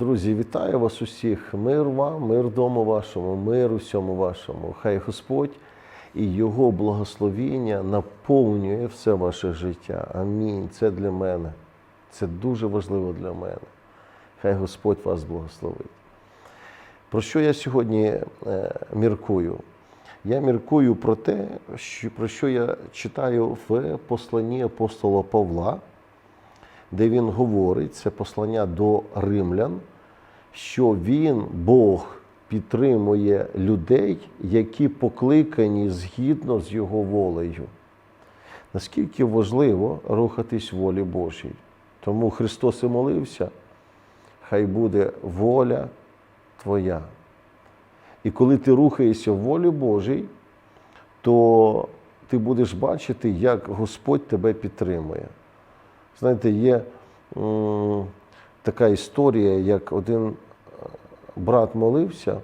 Друзі, вітаю вас усіх. Мир вам, мир дому вашому, мир усьому вашому. Хай Господь і Його благословіння наповнює все ваше життя. Амінь. Це для мене. Це дуже важливо для мене. Хай Господь вас благословить. Про що я сьогодні е, міркую? Я міркую про те, про що я читаю в посланні апостола Павла, де він говорить, це послання до римлян, що він, Бог, підтримує людей, які покликані згідно з його волею. Наскільки важливо рухатись волі Божій. Тому Христос і молився, хай буде воля твоя. І коли ти рухаєшся в волі Божій, то ти будеш бачити, як Господь тебе підтримує. Знаєте, є така історія, як один е, брат молився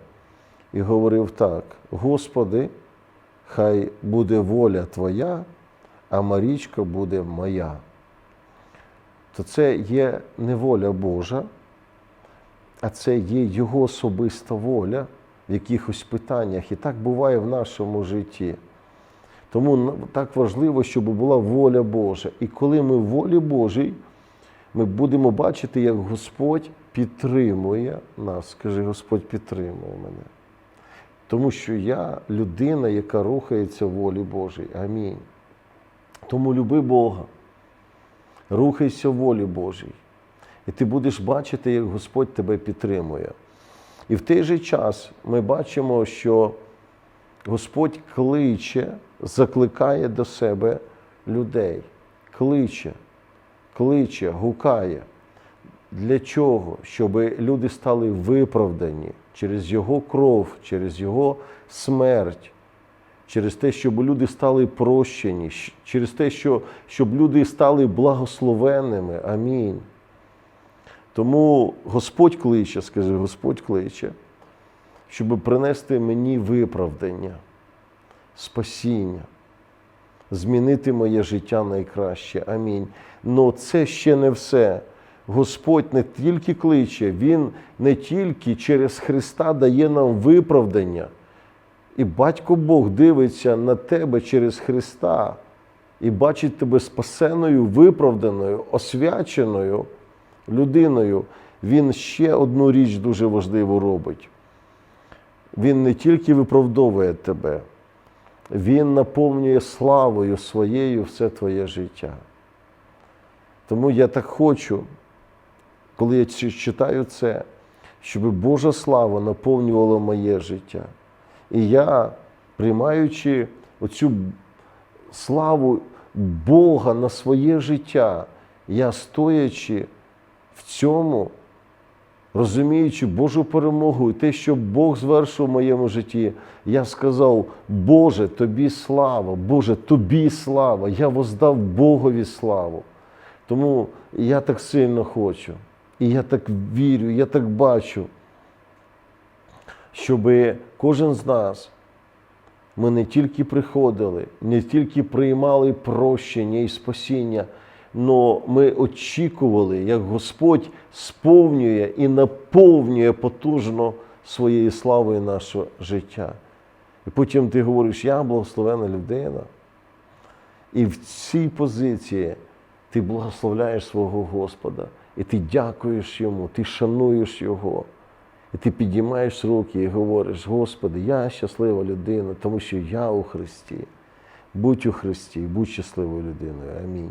і говорив так: Господи, хай буде воля Твоя, а Марічка буде моя. То це є не воля Божа, а це є Його особиста воля в якихось питаннях. І так буває в нашому житті. Тому так важливо, щоб була воля Божа. І коли ми в волі Божій, ми будемо бачити, як Господь підтримує нас. Скажи, Господь підтримує мене. Тому що я людина, яка рухається в волі Божій. Амінь. Тому люби Бога, рухайся в волі Божій. І ти будеш бачити, як Господь тебе підтримує. І в той же час ми бачимо, що Господь кличе, закликає до себе людей. Кличе, кличе, гукає. Для чого? Щоб люди стали виправдані через Його кров, через Його смерть, через те, щоб люди стали прощені, через те, що, щоб люди стали благословенними. Амінь. Тому Господь кличе, скажи, Господь кличе, щоб принести мені виправдання, спасіння, змінити моє життя найкраще. Амінь. Но це ще не все. Господь не тільки кличе, Він не тільки через Христа дає нам виправдання. І батько Бог дивиться на тебе через Христа і бачить тебе спасеною, виправданою, освяченою людиною. Він ще одну річ дуже важливу робить. Він не тільки виправдовує тебе, Він наповнює славою своєю все твоє життя. Тому я так хочу, коли я читаю це, щоб Божа слава наповнювала моє життя. І я, приймаючи оцю славу Бога на своє життя, я стоячи в цьому, розуміючи Божу перемогу і те, що Бог звершив в моєму житті, я сказав, Боже, тобі слава, Боже, тобі слава, я воздав Богові славу. Тому я так сильно хочу. І я так вірю, я так бачу, щоб кожен з нас ми не тільки приходили, не тільки приймали прощення і спасіння, але ми очікували, як Господь сповнює і наповнює потужно своєю славою наше життя. І потім ти говориш, я благословена людина. І в цій позиції ти благословляєш свого Господа, і ти дякуєш йому, ти шануєш Його. І ти підіймаєш руки і говориш, Господи, я щаслива людина, тому що я у Христі. Будь у Христі, будь щасливою людиною. Амінь.